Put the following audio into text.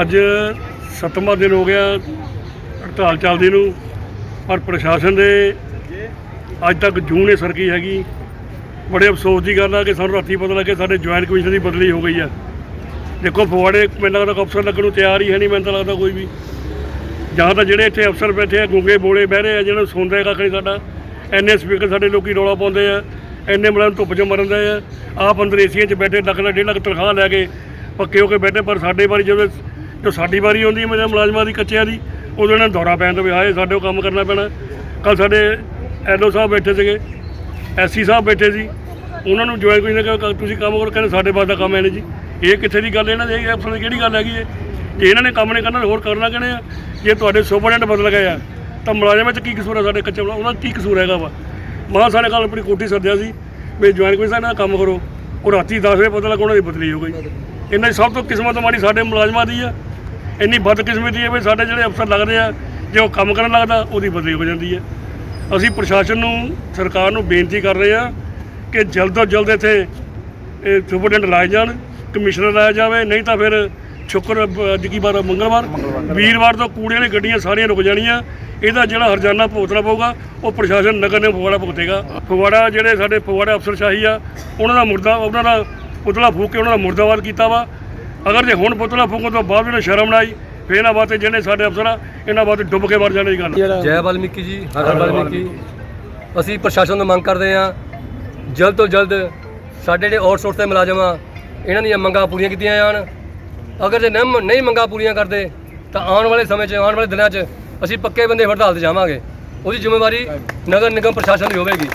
ਅੱਜ ਸੱਤਵਾਂ ਦਿਨ ਹੋ ਗਿਆ ਹੜਤਾਲ ਚੱਲਦੀ ਨੂੰ, ਪਰ ਪ੍ਰਸ਼ਾਸਨ ਦੇ ਅੱਜ ਤੱਕ ਜੂਨ ਨੇ ਸਰਕੀ ਹੈਗੀ। ਬੜੇ ਅਫਸੋਸ ਦੀ ਗੱਲ ਆ ਕਿ ਸਾਨੂੰ ਰਾਤੀ ਪਤਾ ਲੱਗਿਆ ਸਾਡੇ ਜੁਆਇੰਟ ਕਮਿਸ਼ਨ ਦੀ ਬਦਲੀ ਹੋ ਗਈ ਆ। ਦੇਖੋ, ਫਗਵਾੜੇ ਮੈਨੂੰ ਲੱਗਦਾ ਅਫਸਰ ਲੱਗਣ ਨੂੰ ਤਿਆਰ ਹੀ ਹੈ ਨਹੀਂ, ਮੈਨੂੰ ਤਾਂ ਲੱਗਦਾ ਕੋਈ ਵੀ। ਜਾਂ ਤਾਂ ਜਿਹੜੇ ਇੱਥੇ ਅਫਸਰ ਬੈਠੇ ਆ, ਗੁੰਗੇ ਬੋਲੇ ਬਹਿ ਰਹੇ ਆ, ਜਿਹਨਾਂ ਨੂੰ ਸੁਣਦਾ ਕੱਖ ਨਹੀਂ ਸਾਡਾ। ਐਨੇ ਸਪੀਕਰ ਸਾਡੇ ਲੋਕੀ ਰੌਲਾ ਪਾਉਂਦੇ ਆ ਐਨੇ ਮਰਨ ਧੁੱਪ 'ਚ ਮਰਨ ਦੇ ਆ। ਆਪ ਅੰਦਰ ਏਸੀਆਂ 'ਚ ਬੈਠੇ ਲੱਖ ਲੱਖ ਡੇਢ ਲੱਖ ਤਨਖਾਹ ਲੈ ਕੇ ਪੱਕੇ ਹੋ ਕੇ ਬੈਠੇ, ਪਰ ਸਾਡੇ ਵਾਰੀ ਜਦੋਂ ਜੋ ਸਾਡੀ ਵਾਰੀ ਆਉਂਦੀ ਹੈ ਮੇਰੇ ਮੁਲਾਜ਼ਮਾਂ ਦੀ, ਕੱਚਿਆਂ ਦੀ, ਉਦੋਂ ਇਹਨਾਂ ਨੂੰ ਦੌਰਾ ਪੈਣ ਤੋਂ ਵੀ ਹਾਏ, ਸਾਡੇ ਕੋਲ ਕੰਮ ਕਰਨਾ ਪੈਣਾ। ਕੱਲ ਸਾਡੇ ਐਲਓ ਸਾਹਿਬ ਬੈਠੇ ਸੀਗੇ, ਐਸਸੀ ਸਾਹਿਬ ਬੈਠੇ ਸੀ। ਉਹਨਾਂ ਨੂੰ ਜੁਆਇਨ ਕੋਈ ਨਾ ਕਿਹਾ ਤੁਸੀਂ ਕੰਮ ਕਰੋ, ਕਹਿੰਦੇ, ਸਾਡੇ ਬਾਅਦ ਦਾ ਕੰਮ ਹੈ ਨਹੀਂ ਜੀ। ਇਹ ਕਿੱਥੇ ਦੀ ਗੱਲ ਇਹਨਾਂ ਦੇ? ਇਹ ਅਫਸਰਾਂ ਦੀ ਕਿਹੜੀ ਗੱਲ ਹੈਗੀ ਹੈ? ਜੇ ਇਹਨਾਂ ਨੇ ਕੰਮ ਨਹੀਂ ਕਰਨਾ ਹੋਰ ਕਰਨਾ ਕਿਹਨੇ ਆ? ਜੇ ਤੁਹਾਡੇ ਸੁਪਰਡੈਂਟ ਬਦਲ ਗਏ ਆ, ਤਾਂ ਮੁਲਾਜ਼ਮਾਂ 'ਚ ਕੀ ਕਸੂਰ ਹੈ ਸਾਡੇ ਕੱਚੇ ਮੁਲਾ- ਉਹਨਾਂ ਦਾ ਕੀ ਕਸੂਰ ਹੈਗਾ ਵਾ? ਮਹਾਂ ਸਾਡੇ ਕੱਲ ਆਪਣੀ ਕੋਠੀ ਸੱਦਿਆ ਸੀ ਵੀ ਜੁਆਇਨ ਕੋਈ ਸਾਹਿਬ ਕੰਮ ਕਰੋ। ਉਹ ਰਾਤੀ 10 ਵਜੇ ਪਤਾ ਲੱਗਾ ਉਹਨਾਂ ਦੀ ਬਦਲੀ ਹੋ ਗਈ। ਇਹਨਾਂ ਦੀ ਸਭ ਤੋਂ ਕਿਸਮਤ ਮਾੜੀ ਸਾਡੇ ਮੁਲਾਜ਼ਮਾਂ ਦੀ ਆ। ਇੰਨੀ ਬਦਕਿਸਮਤੀ ਹੈ ਵੀ ਸਾਡੇ ਜਿਹੜੇ ਅਫਸਰ ਲੱਗਦੇ ਆ ਜੇ ਉਹ ਕੰਮ ਕਰਨ ਲੱਗਦਾ ਉਹਦੀ ਬਦਲੀ ਹੋ ਜਾਂਦੀ ਹੈ। ਅਸੀਂ ਪ੍ਰਸ਼ਾਸਨ ਨੂੰ ਸਰਕਾਰ ਨੂੰ ਬੇਨਤੀ ਕਰ ਰਹੇ ਆ ਕਿ ਜਲਦ ਤੋਂ ਜਲਦ ਇੱਥੇ ਇਹ ਸੁਪਰਡੈਂਟ ਲਾਏ ਜਾਣ ਕਮਿਸ਼ਨਰ ਲਾਇਆ ਜਾਵੇ ਨਹੀਂ ਤਾਂ ਫਿਰ ਸ਼ੁੱਕਰ ਅੱਜ ਕੀ ਵਾਰ? ਮੰਗਲਵਾਰ? ਵੀਰਵਾਰ ਤੋਂ ਕੂੜਿਆਂ ਵਾਲੀ ਗੱਡੀਆਂ ਸਾਰੀਆਂ ਰੁਕ ਜਾਣੀਆਂ। ਇਹਦਾ ਜਿਹੜਾ ਹਰਜਾਨਾ ਭੁਗਤਣਾ ਪਊਗਾ ਉਹ ਪ੍ਰਸ਼ਾਸਨ ਨਗਰ ਨੇ ਫਗਵਾੜਾ ਭੁਗਤੇਗਾ। ਫਗਵਾੜਾ ਜਿਹੜੇ ਸਾਡੇ ਫਗਵਾੜਾ ਅਫਸਰਸ਼ਾਹੀ ਆ ਉਹਨਾਂ ਦਾ ਮੁਰਦਾ ਉਹਨਾਂ ਦਾ ਪੁਤਲਾ ਫੂਕ ਕੇ ਉਹਨਾਂ ਦਾ ਮੁਰਦਾਬਾਦ ਕੀਤਾ ਵਾ। ਅਗਰ ਜੇ ਹੁਣ ਪੁਤਲਾ ਫੂਕਣ ਤੋਂ ਬਾਅਦ ਵੀ ਇਹਨਾਂ ਸ਼ਰਮ ਨਾ ਆਈ ਫਿਰ ਇਹਨਾਂ ਵਾਸਤੇ ਜਿਹੜੇ ਸਾਡੇ ਅਫਸਰ ਆ ਇਹਨਾਂ ਵਾਸਤੇ ਡੁੱਬ ਕੇ ਮਰ ਜਾਣੇ ਦੀ ਗੱਲ ਜੈ ਵਾਲਮੀਕੀ ਜੀ ਹਰ ਹਰ ਵਾਲਮੀਕੀ। ਅਸੀਂ ਪ੍ਰਸ਼ਾਸਨ ਤੋਂ ਮੰਗ ਕਰਦੇ ਹਾਂ ਜਲਦ ਤੋਂ ਜਲਦ ਸਾਡੇ ਜਿਹੜੇ ਆਊਟਸੋਰਸ ਦੇ ਮੁਲਾਜ਼ਮ ਆ ਇਹਨਾਂ ਦੀਆਂ ਮੰਗਾਂ ਪੂਰੀਆਂ ਕੀਤੀਆਂ ਜਾਣ। ਅਗਰ ਜੇ ਨਹੀਂ ਨਹੀਂ ਮੰਗਾਂ ਪੂਰੀਆਂ ਕਰਦੇ ਤਾਂ ਆਉਣ ਵਾਲੇ ਸਮੇਂ 'ਚ ਆਉਣ ਵਾਲੇ ਦਿਨਾਂ 'ਚ ਅਸੀਂ ਪੱਕੇ ਬੰਦੇ ਹੜਤਾਲ ਤੇ ਜਾਵਾਂਗੇ। ਉਹਦੀ ਜ਼ਿੰਮੇਵਾਰੀ ਨਗਰ ਨਿਗਮ ਪ੍ਰਸ਼ਾਸਨ ਦੀ ਹੋਵੇਗੀ।